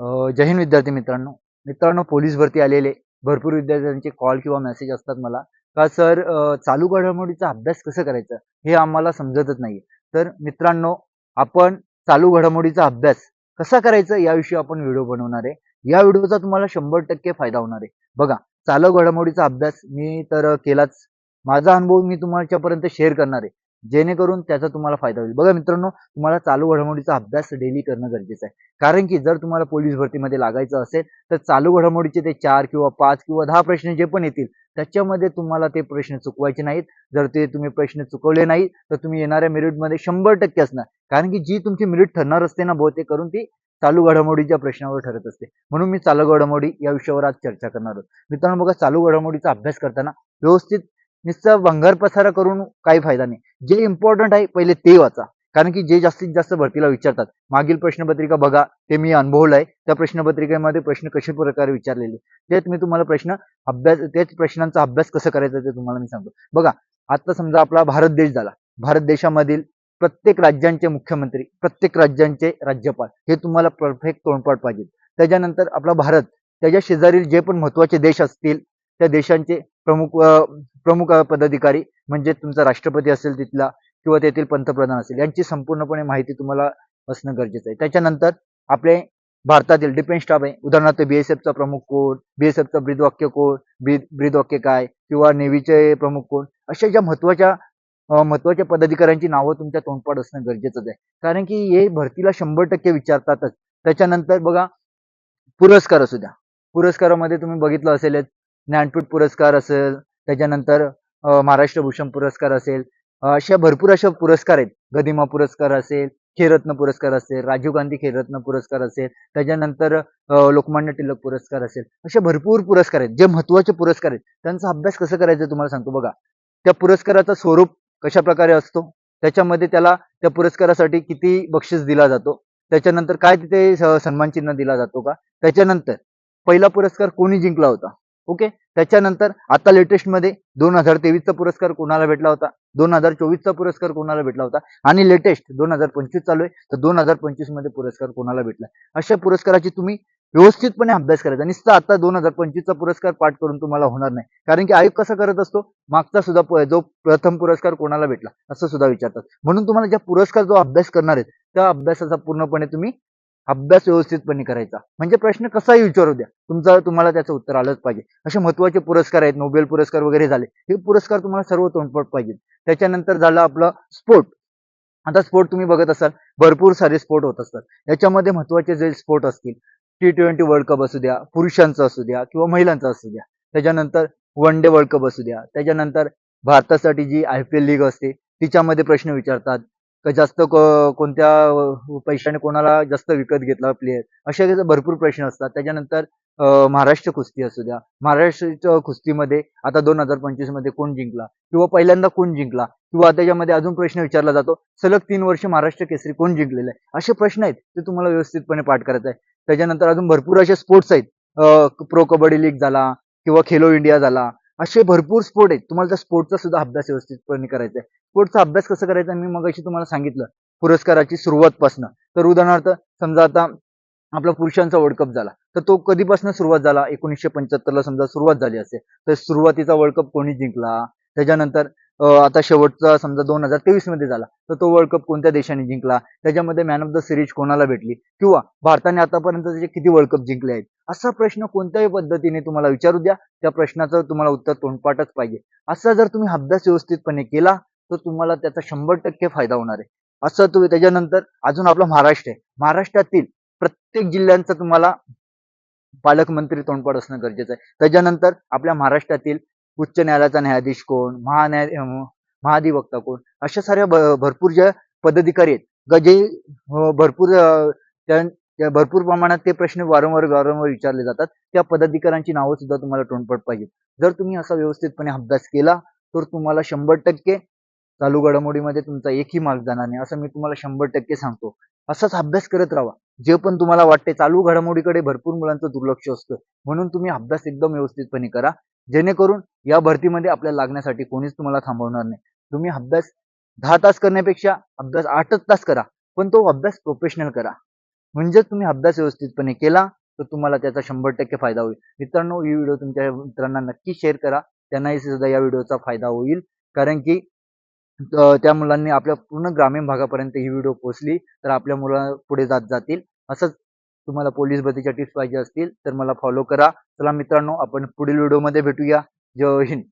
जैन जय हिंद विद्यार्थी मित्रांनो. मित्रांनो पोलीस भरती आलेले. भरपूर विद्यार्थ्यांचे कॉल किंवा मेसेज असतात मला. का सर चालू घडामोडीचा अभ्यास कसं करायचा? हे आम्हाला समजतच नाही तर मित्रांनो आपण चालू घडामोडीचा अभ्यास कसा करायचा याविषयी आपण व्हिडिओ बनवणार आहे. या व्हिडिओचा तुम्हाला शंभर टक्के फायदा होणार आहे. बघा चालू घडामोडीचा अभ्यास मी तर केलाच. माझा अनुभव मी तुमच्यापर्यंत शेअर करणार आहे. जेणेकरून त्याचा तुम्हाला फायदा होईल. बघा मित्रांनो तुम्हाला चालू घडामोडीचा अभ्यास डेली करणं गरजेचं आहे. कारण की जर तुम्हाला पोलीस भरतीमध्ये लागायचं असेल तर चालू घडामोडीचे ते चार किंवा पाच किंवा दहा प्रश्न जे पण येतील त्याच्यामध्ये तुम्हाला ते प्रश्न चुकवायचे नाहीत. जर ते तुम्ही प्रश्न चुकवले नाहीत तर तुम्ही येणाऱ्या मेरिटमध्ये शंभर टक्के असणार. कारण की जी तुमची मेरिट ठरणार असते ना बहुतेक करून ती चालू घडामोडीच्या प्रश्नावर ठरत असते. म्हणून मी चालू घडामोडी या विषयावर आज चर्चा करणार आहोत. मित्रांनो बघा चालू घडामोडीचा अभ्यास करताना व्यवस्थित नुसतं भंगार पसारा करून काही फायदा नाही. जे इम्पॉर्टंट आहे पहिले ते वाचा. कारण की जे जास्तीत जास्त भरतीला विचारतात मागील प्रश्नपत्रिका बघा ते मी अनुभवलं आहे. त्या प्रश्नपत्रिकेमध्ये प्रश्न कशा प्रकारे विचारलेले? तेच मी तुम्हाला प्रश्न अभ्यास तेच प्रश्नांचा अभ्यास कसं करायचा ते तुम्हाला मी सांगतो. बघा आता समजा आपला भारत देश झाला. भारत देशामधील प्रत्येक राज्यांचे मुख्यमंत्री प्रत्येक राज्यांचे राज्यपाल हे तुम्हाला परफेक्ट तोंडपाठ पाहिजे. त्याच्यानंतर आपला भारत त्याच्या शेजारील जे पण महत्त्वाचे देश असतील त्या देशांचे प्रमुख प्रमुख पदाधिकारी म्हणजे तुमचा राष्ट्रपती असेल तिथला किंवा तेथील पंतप्रधान असेल यांची संपूर्णपणे माहिती तुम्हाला असणं गरजेचं आहे. त्याच्यानंतर आपले भारतातील डिफेन्स स्टाफ आहे. उदाहरणार्थ बीएसएफचा प्रमुख कोण बीएसएफचा ब्रीदवाक्य कोण ब्रीद ब्रीदवाक्य काय किंवा नेव्हीचे प्रमुख कोण अशा ज्या महत्त्वाच्या महत्त्वाच्या पदाधिकाऱ्यांची नावं तुमच्या तोंडपाठ असणं गरजेचंच आहे. कारण की हे भरतीला शंभर टक्के विचारतातच. त्याच्यानंतर बघा पुरस्कार असू द्या. पुरस्कारामध्ये तुम्ही बघितलं असेल ज्ञानपीठ पुरस्कार असेल त्याच्यानंतर महाराष्ट्र भूषण पुरस्कार असेल अशा भरपूर अशा पुरस्कार आहेत. गदिमा पुरस्कार असेल खेरत्न पुरस्कार असेल राजीव गांधी खेरत्न पुरस्कार असेल त्याच्यानंतर लोकमान्य टिळक पुरस्कार असेल असे भरपूर पुरस्कार आहेत. जे महत्त्वाचे पुरस्कार आहेत त्यांचा अभ्यास कसं करायचं तुम्हाला सांगतो बघा. त्या पुरस्काराचा स्वरूप कशा प्रकारे असतो? त्याच्यामध्ये त्याला त्या पुरस्कारासाठी किती बक्षीस दिला जातो? त्याच्यानंतर काय तिथे सन्मान चिन्ह दिला जातो का? त्याच्यानंतर पहिला पुरस्कार कोणी जिंकला होता? ओके? त्याच्यानंतर आता लेटेस्टमध्ये दोन हजार तेवीसचा पुरस्कार कोणाला भेटला होता? दोन हजार चोवीसचा पुरस्कार कोणाला भेटला होता? आणि लेटेस्ट दोन हजार पंचवीस चालू आहे तर दोन हजार पंचवीसमध्ये पुरस्कार कोणाला भेटला? अशा पुरस्काराची तुम्ही व्यवस्थितपणे अभ्यास करायचा. नुसतं आता दोन हजार पंचवीसचा पुरस्कार पाठ करून तुम्हाला होणार नाही. कारण की आयोग कसा करत असतो? मागचा सुद्धा जो प्रथम पुरस्कार कोणाला भेटला असं सुद्धा विचारतात. म्हणून तुम्हाला ज्या पुरस्कार जो अभ्यास करणार आहेत त्या अभ्यासाचा पूर्णपणे तुम्ही अभ्यास व्यवस्थितपणे करायचा. म्हणजे प्रश्न कसाही विचारू द्या. तुमचा तुम्हाला त्याचं उत्तर आलंच पाहिजे. असे महत्त्वाचे पुरस्कार आहेत नोबेल पुरस्कार वगैरे झाले. हे पुरस्कार तुम्हाला सर्व तोंडपट पाहिजे त्याच्यानंतर झालं आपलं स्पोर्ट. आता स्पोर्ट तुम्ही बघत असाल भरपूर सारे स्पोर्ट होत असतात. याच्यामध्ये महत्त्वाचे जे स्पोर्ट असतील टी ट्वेंटी वर्ल्ड कप असू द्या पुरुषांचा असू द्या किंवा महिलांचा असू द्या. त्याच्यानंतर वन डे वर्ल्ड कप असू द्या. त्याच्यानंतर भारतासाठी जी आय पी एल लीग असते तिच्यामध्ये प्रश्न विचारतात. का जास्त कोणत्या पैशाने कोणाला जास्त विकत घेतला प्लेयर असे भरपूर प्रश्न असतात. त्याच्यानंतर महाराष्ट्र कुस्ती असू द्या. महाराष्ट्र कुस्तीमध्ये आता दोन हजार पंचवीसमध्ये कोण जिंकला? किंवा पहिल्यांदा कोण जिंकला? किंवा त्याच्यामध्ये अजून प्रश्न विचारला जातो सलग तीन वर्ष महाराष्ट्र केसरी कोण जिंकलेलं आहे? असे प्रश्न आहेत ते तुम्हाला व्यवस्थितपणे पाठ करायचं आहे. त्याच्यानंतर अजून भरपूर असे स्पोर्ट्स आहेत. प्रो कबड्डी लीग झाला किंवा खेलो इंडिया झाला. असे भरपूर स्पोर्ट आहेत. तुम्हाला त्या स्पोर्टचा सुद्धा अभ्यास व्यवस्थितपणे करायचा आहे. पुढचा अभ्यास कसं करायचा मी मग तुम्हाला सांगितलं. पुरस्काराची सुरुवातपासनं. तर उदाहरणार्थ समजा आता आपला पुरुषांचा वर्ल्ड कप झाला. तर तो कधीपासून सुरुवात झाला? एकोणीसशे पंच्याहत्तरला समजा सुरुवात झाली असेल. तर सुरुवातीचा वर्ल्ड कप कोणी जिंकला? त्याच्यानंतर आता शेवटचा समजा दोन हजार तेवीसमध्ये झाला. तर तो वर्ल्ड कप कोणत्या देशाने जिंकला? त्याच्यामध्ये मॅन ऑफ द सिरीज कोणाला भेटली? किंवा भारताने आतापर्यंत त्याचे किती वर्ल्ड कप जिंकले आहेत? असा प्रश्न कोणत्याही पद्धतीने तुम्हाला विचारू द्या. त्या प्रश्नाचं तुम्हाला उत्तर तोंडपाठच पाहिजे. असा जर तुम्ही अभ्यास व्यवस्थितपणे केला तर तुम्हाला त्याचा शंभर टक्के फायदा होणार आहे. असं तुम्ही त्याच्यानंतर अजून आपला महाराष्ट्र आहे. महाराष्ट्रातील प्रत्येक जिल्ह्यांचा तुम्हाला पालकमंत्री तोंडपाठ असणं गरजेचं आहे. त्याच्यानंतर आपल्या महाराष्ट्रातील उच्च न्यायालयाचा न्यायाधीश कोण महान्याय महाधिवक्ता कोण अशा साऱ्या भरपूर ज्या पदाधिकारी आहेत. ग- जे हो, भरपूर त्या- त्या भरपूर प्रमाणात ते प्रश्न वारंवार वारंवार विचारले जातात. त्या पदाधिकाऱ्यांची नावं सुद्धा तुम्हाला तोंडपाठ पाहिजे जर तुम्ही असा व्यवस्थितपणे अभ्यास केला तर तुम्हाला शंभर टक्के चालू घडामोडीमध्ये तुमचा एकही मार्क जाणार नाही असं मी तुम्हाला शंभर टक्के सांगतो. असाच अभ्यास करत राहा. जे पण तुम्हाला वाटते चालू घडामोडीकडे भरपूर मुलांचं दुर्लक्ष असतं म्हणून तुम्ही अभ्यास एकदम व्यवस्थितपणे करा. जेणेकरून या भरतीमध्ये आपल्याला लागण्यासाठी कोणीच तुम्हाला थांबवणार नाही. तुम्ही अभ्यास दहा तास करण्यापेक्षा अभ्यास आठच तास करा पण तो अभ्यास प्रोफेशनल करा. म्हणजे तुम्ही अभ्यास व्यवस्थितपणे केला तर तुम्हाला त्याचा शंभर टक्के फायदा होईल. मित्रांनो ही व्हिडिओ तुमच्या मित्रांना नक्की शेअर करा. त्यांनाही सुद्धा या व्हिडिओचा फायदा होईल. कारण की त्या मुलांनी आपल्या पूर्ण ग्रामीण भागापर्यंत ही व्हिडिओ पोहोचली. तर आपल्या मुलं पुढे जात जातील. असंच तुम्हाला पोलीस भरतीच्या टिप्स पाहिजे असतील तर मला फॉलो करा. चला मित्रांनो आपण पुढील व्हिडिओमध्ये भेटूया. जय हिंद.